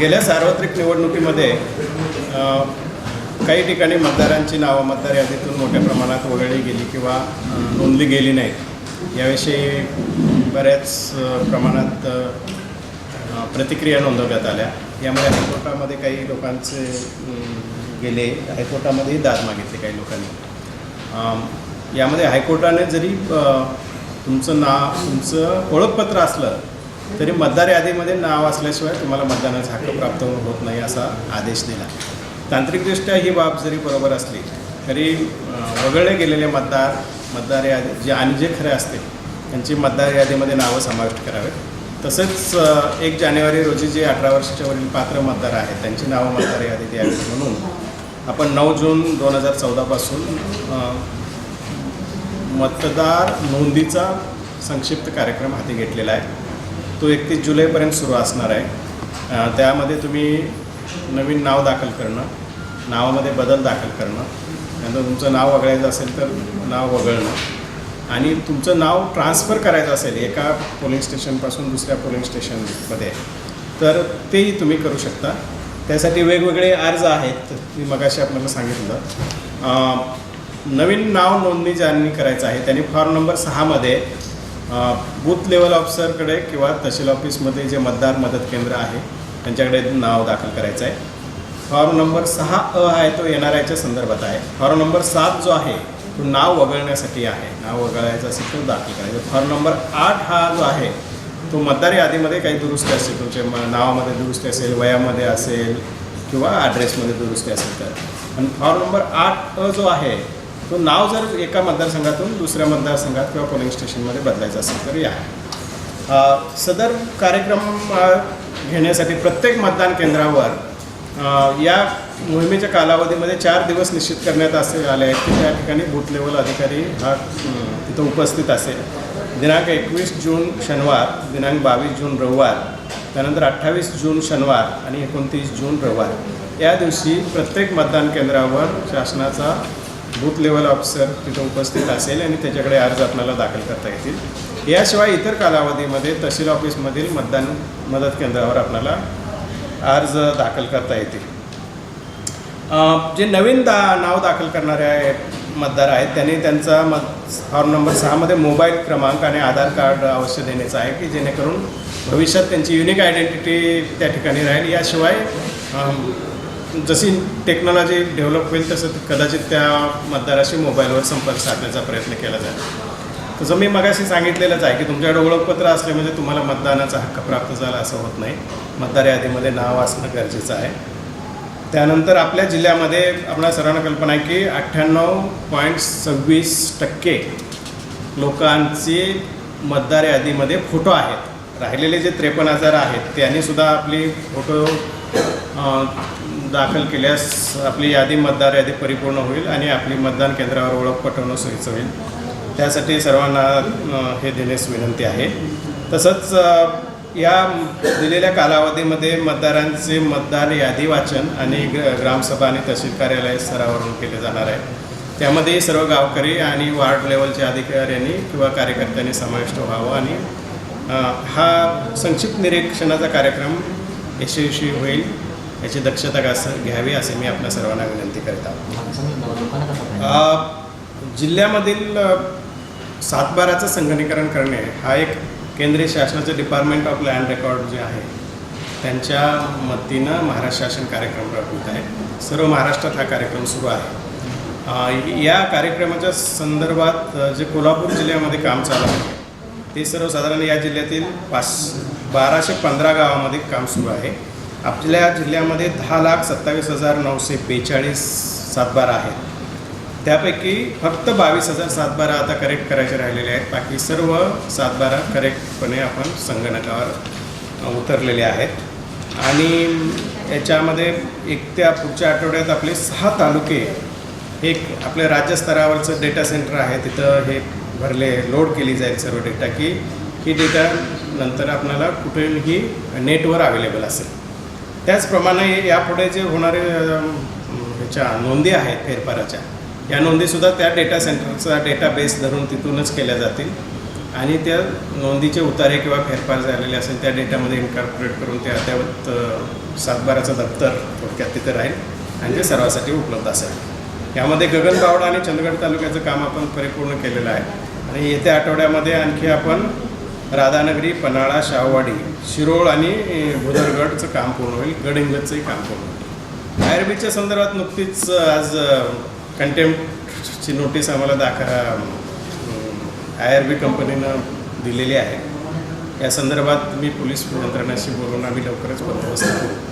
गेल्या सार्वत्रिक निवडणुकीमध्ये काही ठिकाणी मतदारांची नावं मतदार यादीतून मोठ्या प्रमाणात वगळली गेली किंवा नोंदली गेली नाहीत. याविषयी बऱ्याच प्रमाणात प्रतिक्रिया नोंदवण्यात आल्या. यामध्ये हायकोर्टामध्ये काही लोकांचे गेले. हायकोर्टामध्येही दाद मागितले काही लोकांनी. यामध्ये हायकोर्टाने जरी तुमचं नाव तुमचं ओळखपत्र असलं तरी मतदार यादीमध्ये नाव असल्याशिवाय तुम्हाला मतदानाचा हक्क प्राप्त होत नाही असा आदेश दिला. तांत्रिकदृष्ट्या ही बाब जरी बरोबर असली तरी वगळले गेलेले मतदार मतदार यादी जे आणि जे खरे असतील त्यांची मतदार यादीमध्ये नावं समाविष्ट करावेत. तसेच एक जानेवारी रोजी जे अठरा वर्षाच्या वरील पात्र मतदार आहेत त्यांची नावं मतदार यादीत यावीत म्हणून आपण नऊ जून दोन हजार चौदापासून मतदार नोंदीचा संक्षिप्त कार्यक्रम हाती घेतलेला आहे. तो एकतीस जुलैपर्यंत सुरू असणार आहे. त्यामध्ये तुम्ही नवीन नाव दाखल करणं नावामध्ये बदल दाखल करणं त्यानंतर तुमचं नाव वगळायचं असेल तर नाव वगळणं. आणि तुमचं नाव ट्रान्सफर करायचं असेल एका पोलिंग स्टेशनपासून दुसऱ्या पोलिंग स्टेशनमध्ये तर तेही तुम्ही करू शकता. त्यासाठी वेगवेगळे अर्ज आहेत मी मगाशी आपल्याला सांगितलं. नवीन नाव नोंदणी ज्यांनी करायचं आहे त्यांनी फॉर्म नंबर सहामध्ये बूथ लेवल ऑफिसरकडे किंवा तहसील ऑफिसमध्ये जे मतदार मदत केंद्र आहे त्यांच्याकडे नाव दाखल करायचं आहे. फॉर्म नंबर सहा अ आहे तो एन आर आयच्या संदर्भात आहे. फॉर्म नंबर सात जो आहे तो नाव वगळण्यासाठी आहे. नाव वगळायचं असेल तो दाखल करायचं. फॉर्म नंबर आठ हा जो आहे तो मतदार यादीमध्ये काही दुरुस्ती असेल तुमच्या म नावामध्ये दुरुस्ती असेल वयामध्ये असेल किंवा ॲड्रेसमध्ये दुरुस्ती असेल तर. आणि फॉर्म नंबर आठ अ जो आहे तो नाव जर एका मतदारसंघातून दुसऱ्या मतदारसंघात किंवा पोलिंग स्टेशनमध्ये बदलायचं असेल तर या. सदर कार्यक्रम घेण्यासाठी प्रत्येक मतदान केंद्रावर या मोहिमेच्या कालावधीमध्ये चार दिवस निश्चित करण्यात असे आले आहेत की त्या ठिकाणी बूथ लेवल अधिकारी हा तिथं उपस्थित असेल. दिनांक एकवीस जून शनिवार दिनांक बावीस जून रविवार त्यानंतर अठ्ठावीस जून शनिवार आणि एकोणतीस जून रविवार. या दिवशी प्रत्येक मतदान केंद्रावर शासनाचा बूथ लेवल ऑफिसर तिथं उपस्थित असेल आणि त्याच्याकडे अर्ज आपल्याला दाखल करता येतील. याशिवाय इतर कालावधीमध्ये तहसील ऑफिसमधील मतदान मदत केंद्रावर आपल्याला अर्ज दाखल करता येतील. जे नवीन दा नाव दाखल करणारे मतदार आहेत त्यांनी त्यांचा मत फॉर्म नंबर सहामध्ये मोबाईल क्रमांक आणि आधार कार्ड अवश्य देण्याचं आहे की जेणेकरून भविष्यात त्यांची युनिक आयडेंटिटी त्या ठिकाणी राहील. याशिवाय जशी टेक्नॉलॉजी डेव्हलप होईल तसं कदाचित त्या मतदाराशी मोबाईलवर संपर्क साधण्याचा प्रयत्न केला जाईल. तसं मी मगाशी सांगितलेलंच आहे की तुमच्याकडे ओळखपत्र असले म्हणजे तुम्हाला मतदानाचा हक्क प्राप्त झाला असं होत नाही. मतदार यादीमध्ये नाव असणं गरजेचं आहे. त्यानंतर आपल्या जिल्ह्यामध्ये आपल्या सर्वांना कल्पना आहे की अठ्ठ्याण्णव पॉईंट सव्वीस टक्के लोकांचे मतदार यादीमध्ये फोटो आहेत. राहिलेले जे त्रेपन्न हजार आहेत त्यांनी सुद्धा आपली फोटो दाखल केल्यास आपली यादी मतदार यादी परिपूर्ण होईल आणि आपली मतदान केंद्रावर ओळख पटवणं सोयीचं होईल. त्यासाठी सर्वांना हे देण्यास विनंती आहे. तसंच या दिलेल्या कालावधीमध्ये मतदारांचे मतदार यादी वाचन आणि ग्र ग्रामसभा आणि तहसील कार्यालय स्तरावरून केले जाणार आहे. त्यामध्ये सर्व गावकरी आणि वार्ड लेवलच्या अधिकाऱ्यांनी किंवा कार्यकर्त्यांनी समाविष्ट व्हावं आणि हा संक्षिप्त निरीक्षणाचा कार्यक्रम यशस्वी होईल. याची दक्षता घास घ्यावी असे मी आपल्या सर्वांना विनंती करत आहोत जिल्ह्यामधील सातबाराचं संगणीकरण करणे हा एक केंद्रीय शासनाचं डिपार्टमेंट ऑफ लँड रेकॉर्ड जे आहे त्यांच्या मतीनं महाराष्ट्र शासन कार्यक्रम राबवित आहे. सर्व महाराष्ट्रात हा कार्यक्रम सुरू आहे. या कार्यक्रमाच्या संदर्भात जे कोल्हापूर जिल्ह्यामध्ये काम चालू आहे ते सर्वसाधारण या जिल्ह्यातील पाच बाराशे पंधरा गावामध्ये काम सुरू आहे. आपल्या जिल्ह्यामध्ये दहा लाख सत्तावीस हजार नऊशे बेचाळीस सातबारा आहेत. त्यापैकी फक्त बावीस हजार सातबारा आता करेक्ट करायचे राहिलेले आहेत. बाकी सर्व सातबारा करेक्टपणे आपण संगणकावर उतरलेले आहेत. आणि याच्यामध्ये एक त्या पुढच्या आठवड्यात आपले सहा तालुके एक आपल्या राज्यस्तरावरचं डेटा सेंटर आहे. तिथं हे भरले लोड केली जाईल सर्व डेटा की ही डेटा नंतर आपल्याला कुठेही नेटवर अवेलेबल असेल. त्याचप्रमाणे यापुढे जे होणारे ह्याच्या नोंदी आहेत फेरफाराच्या या नोंदीसुद्धा त्या डेटा सेंटरचा डेटा बेस धरून तिथूनच केल्या जातील. आणि त्या नोंदीचे उतारे किंवा फेरफार झालेले असेल त्या डेटामध्ये इन्कॉर्पोरेट करून ते अद्यावत सातबाराचं दप्तर थोडक्यात तिथे राहील आणि ते सर्वांसाठी उपलब्ध असेल. यामध्ये गगनबावडा आणि चंदगड तालुक्याचं काम आपण परिपूर्ण केलेलं आहे. आणि येत्या आठवड्यामध्ये आणखी आपण राधानगरी पन्हाळा शाहवाडी शिरोळ आणि भुदरगडचं काम पूर्ण होईल. गडिंग्लजचंही काम पूर्ण होईल. आय आर बीच्या संदर्भात नुकतीच आज कंटेम्प्टची नोटीस आम्हाला दाखा आय आर बी कंपनीनं दिलेली आहे. या संदर्भात मी पोलीस यंत्रणाशी बोलून आम्ही लवकरच बंदोबस्त करू.